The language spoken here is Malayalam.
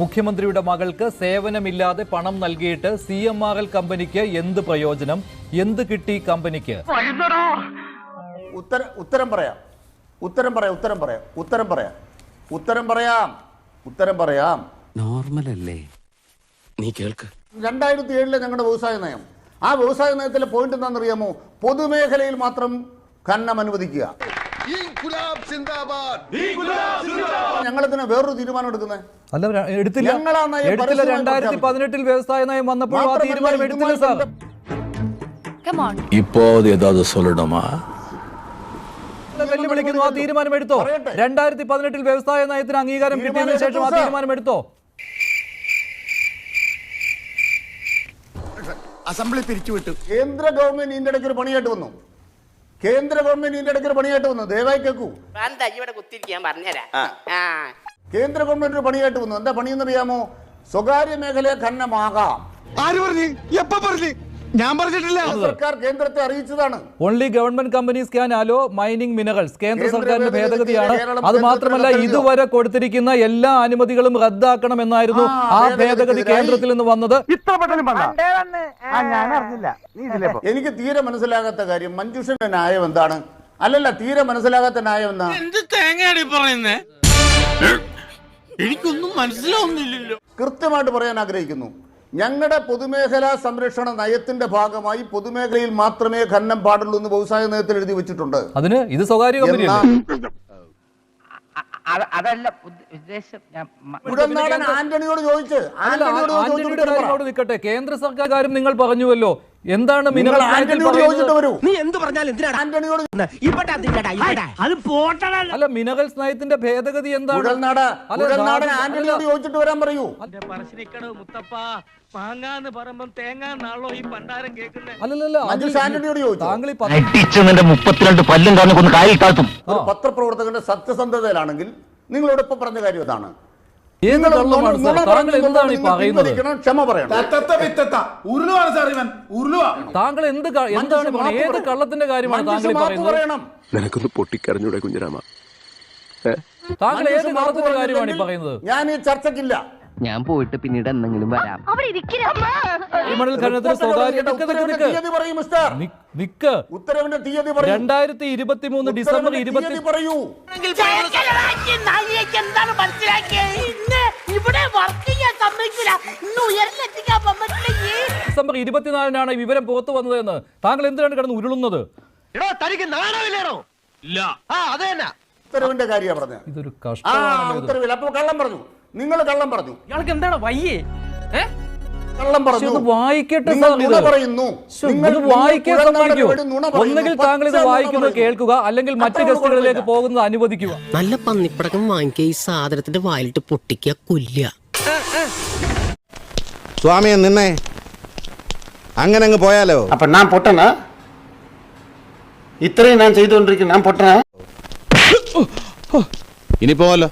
മുഖ്യമന്ത്രിയുടെ മകൾക്ക് സേവനമില്ലാതെ പണം നൽകിയിട്ട് സി എം ആർ എൽ കമ്പനിക്ക് എന്ത് പ്രയോജനം? എന്ത് കിട്ടി കമ്പനിക്ക്? ഉത്തര ഉത്തരം പറയാം. ഉത്തരം പറയാം ഉത്തരം പറയാം ഉത്തരം പറയാം. ഉത്തരം പറയാം ഉത്തരം പറയാം. നോർമൽ അല്ലേ നീ കേൾക്ക്. രണ്ടായിരത്തി ഏഴിലെ ഞങ്ങളുടെ വ്യവസായ നയം. ആ വ്യവസായ നയത്തിലെ പോയിന്റ് എന്താണെന്നറിയാമോ? പൊതുമേഖലയിൽ മാത്രം ഖനനം അനുവദിക്കുക. ഞങ്ങൾ എന്തിനാ വേറൊരു തീരുമാനം എടുക്കുന്നത് അല്ല എടുത്തില്ല. എടുത്തില്ല. രണ്ടായിരത്തി പതിനെട്ടിൽ വ്യവസായ നയം വന്നപ്പോൾ ആ തീരുമാനം എടുത്തില്ല സാർ. ഇപ്പോ ഏതാതെ സൊല്ലണമാ വെല്ലുവിളിക്കുന്നു. ആ തീരുമാനം എടുത്തോ? രണ്ടായിരത്തി പതിനെട്ടിൽ വ്യവസായ നയത്തിന് അംഗീകാരം കിട്ടിയതിനു ശേഷം ആ തീരുമാനം എടുത്തോ? അസംബ്ലി പിരിച്ചുവിട്ടു. കേന്ദ്ര ഗവൺമെന്റ് ഇതിന്റെ ഇടയ്ക്ക് ഒരു പണിയായിട്ട് വന്നു. കേന്ദ്ര ഗവൺമെന്റ് ഇതിന്റെ ഇടയ്ക്ക് ഒരു പണിയായിട്ട് വന്നു. ദയവായി കേൾക്കൂ. എന്താ? ഇവിടെ കുത്തിരിക്കാൻ പറഞ്ഞുതരാം. ആ. കേന്ദ്ര ഗവൺമെന്റ് ഒരു പണിയായിട്ട് വന്നു. എന്താ പണിയെന്നറിയാമോ സ്വകാര്യ മേഖലയെ ഖനനമാകാം. ആര് പറഞ്ഞു? എപ്പ പറഞ്ഞു? ഞാൻ പറഞ്ഞിട്ടില്ല. സർക്കാർ കേന്ദ്രത്തെ അറിയിച്ചതാണ്. Only government companies can allow mining minerals കേന്ദ്ര സർക്കാരിന്റെ ഭേദഗതിയാണ്. അത് മാത്രമല്ല ഇതുവരെ കൊടുത്തിരിക്കുന്ന എല്ലാ അനുമതികളും റദ്ദാക്കണം എന്നായിരുന്നു ആ, ഭേദഗതി കേന്ദ്രത്തിൽ നിന്ന് വന്നത്. എനിക്ക് തീരെ മനസ്സിലാകാത്ത കാര്യം മഞ്ജുഷന്റെ ന്യായം എന്താണ്? അല്ലല്ല തീരെ മനസ്സിലാകാത്ത ന്യായം എന്താണ് എന്ത് തേങ്ങയാണ് പറയുന്നേ? എനിക്കൊന്നും മനസ്സിലാവുന്നില്ലല്ലോ. കൃത്യമായിട്ട് പറയാൻ ആഗ്രഹിക്കുന്നു. ഞങ്ങളുടെ പൊതുമേഖലാ സംരക്ഷണ നയത്തിന്റെ ഭാഗമായി പൊതുമേഖലയിൽ മാത്രമേ ഖനനം പാടുള്ളൂ എന്ന് വ്യവസായ നയത്തിൽ എഴുതി വെച്ചിട്ടുണ്ട്. അതിന് ഇത് സ്വകാര്യ അതല്ല ഉദ്ദ- ഉദ്ദേശം ആന്റണിയോട് ചോദിച്ച്. ആന്റണിയോട് നിൽക്കട്ടെ. കേന്ദ്ര സർക്കാർ കാര്യം നിങ്ങൾ പറഞ്ഞുവല്ലോ. എന്താണ് അല്ല മിനറൽസ് നയത്തിന്റെ ഭേദഗതി എന്താണ്? ആന്റണിയോട് ചോദിച്ചിട്ട് വരാൻ പറയൂ. മുപ്പത്തിരണ്ട് പല്ലും ഒരു പത്രപ്രവർത്തകന്റെ സത്യസന്ധതയിലാണെങ്കിൽ നിങ്ങളോടൊപ്പം ഇപ്പൊ പറഞ്ഞ കാര്യം അതാണ് ഏത് നിങ്ങൾ കള്ളമാണ് സാർ? താങ്കൾ എന്താണ് ഈ നിങ്ങൾ പറയുന്നത്? ക്ഷമ പറയണം. ഉരുളുവാണ് സാർ ഇവൻ. ഉരുളുവാ. താങ്കൾ എന്ത് എന്താണ് ഏത് കള്ളത്തിന്റെ കാര്യമാണ് താങ്കൾ പറയുന്നത്? നിനക്കൊന്ന് പൊട്ടിക്കരഞ്ഞൂടെ കുഞ്ഞിരാമ. താങ്കൾ ഏത് കള്ളത്തിന്റെ കാര്യമാണ് ഈ പറയുന്നത്? ഞാൻ ഈ ചർച്ചക്കില്ല ഞാൻ പോയിട്ട് പിന്നീട് എന്തെങ്കിലും വരാം. നിക്ക് നിക്ക് ഉത്തരവിന്റെ. തീയതി രണ്ടായിരത്തി ഇരുപത്തി മൂന്ന് ഡിസംബർ ഇരുപത്തി തീയതി പറയൂ. മനസ്സിലാക്കിയത് സമ്മതിക്കില്ല ഇന്ന് ഉയർന്നെത്തിക്കാൻ പറ്റില്ല ഡിസംബർ ഇരുപത്തിനാലിനാണ് ഈ വിവരം പുറത്തു വന്നതെന്ന്. താങ്കൾ എന്തിനാണ് കിടന്ന് ഉരുളുന്നത്? എടോ തനിക്ക് നാണമില്ലേടോ? ഇല്ല. ആ അത് തന്നെ. ഉത്തരവിന്റെ കാര്യമാണ് പറഞ്ഞത്. ഇതൊരു ആ അപ്പൊ കള്ളം പറഞ്ഞു. നിങ്ങൾ കള്ളം പറഞ്ഞു. ഇയാൾക്ക് എന്താണ് വയ്യേ? ഏ? കള്ളം പറഞ്ഞു. ഇത് വായിക്കട്ടെ നിങ്ങൾ സാർ നുണ ഇത്. പറയുന്നു. ശ്ശോ, നിങ്ങൾ- ഇത് നിങ്ങൾ വായിക്കാൻ കുഴൽനാടിന് വേണ്ടി നുണ പറയുന്നു. ഒന്നുകിൽ താങ്കൾ ഇത് പച്ച നുണ വായിക്കുന്നത് പറയുന്നു. കേൾക്കുക അല്ലെങ്കിൽ മറ്റു ഗസ്റ്റുകളിലേക്ക് കുഴപ്പമില്ല. പോകുന്നത് അനുവദിക്കുക. നല്ല പന്നിപ്പടക്കം വാങ്ങിക്കുക. ഈ സാധനത്തിന്റെ വായിലിട്ട് പൊട്ടിക്കുക കൊല്ലുക. സ്വാമിയെ നിന്നെ. അങ്ങനെ അങ്ങ് പോയാലോ? അപ്പൊ ഞാൻ പൊട്ടന? ഇത്രയും ഞാൻ ചെയ്തുകൊണ്ടിരിക്കുന്നു. ഞാൻ പൊട്ടന? ഇനി പോവല്ലോ